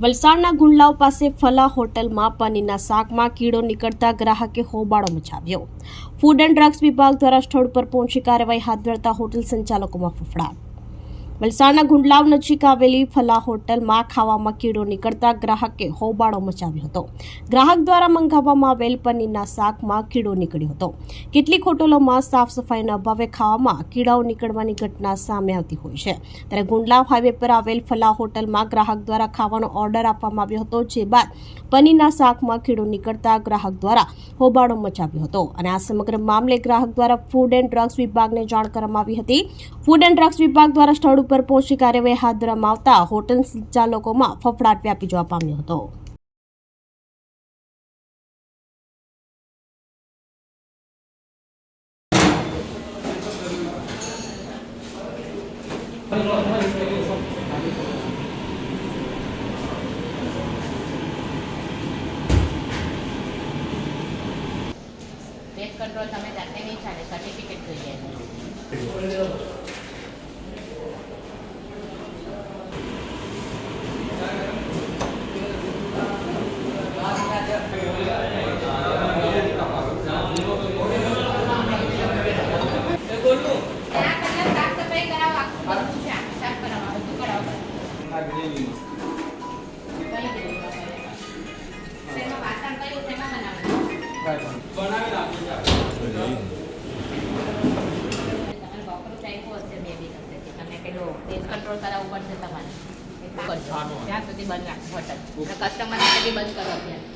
વલસાડના ગુંડલાવ પાસે ફલા હોટલમાં પનીરના શાકમાં કીડો નીકળતા ગ્રાહકે હોબાળો મચાવ્યો. ફૂડ એન્ડ ડ્રગ્સ વિભાગ દ્વારા સ્થળ પર પહોંચી કાર્યવાહી હાથ ધરતા હોટલ સંચાલકોમાં ફફડાટ. વલસાડના ગુંડલાવ નજીક આવેલી ફલા હોટલમાં ખાવામાં કીડો નીકળતા ગ્રાહકે હોબાળો મચાવ્યો હતો. ગ્રાહક દ્વારા મંગાવવામાં આવેલ પનીરના શાકમાં કીડો નીકળ્યો હતો. કેટલીક હોટલોમાં સાફ સફાઈના અભાવે ખાવામાં કીડાઓ નીકળવાની ઘટના સામે આવતી હોય છે. ત્યારે ગુંડલાવ હાઈવે પર આવેલ ફલા હોટલમાં ગ્રાહક દ્વારા ખાવાનો ઓર્ડર આપવામાં આવ્યો હતો, જે બાદ પનીરના શાકમાં કીડો નીકળતા ગ્રાહક દ્વારા હોબાળો મચાવ્યો હતો. અને આ સમગ્ર મામલે ગ્રાહક દ્વારા ફૂડ એન્ડ ડ્રગ્સ વિભાગને જાણ કરવામાં આવી હતી. ફૂડ એન્ડ ડ્રગ્સ વિભાગ દ્વારા સ્થળ ઉપર પહોંચી કાર્યવાહી હાથ ધરવામાં આવતા હોટલ સંચાલકોમાં ફફડાટ વ્યાપી જવા પામ્યો હતો. કંટ્રોલ તમે જાતે નહીં ચાલે સર્ટિફિકેટ જોઈએ. રાખો હોટલ કસ્ટમર બંધ કરો અત્યારે.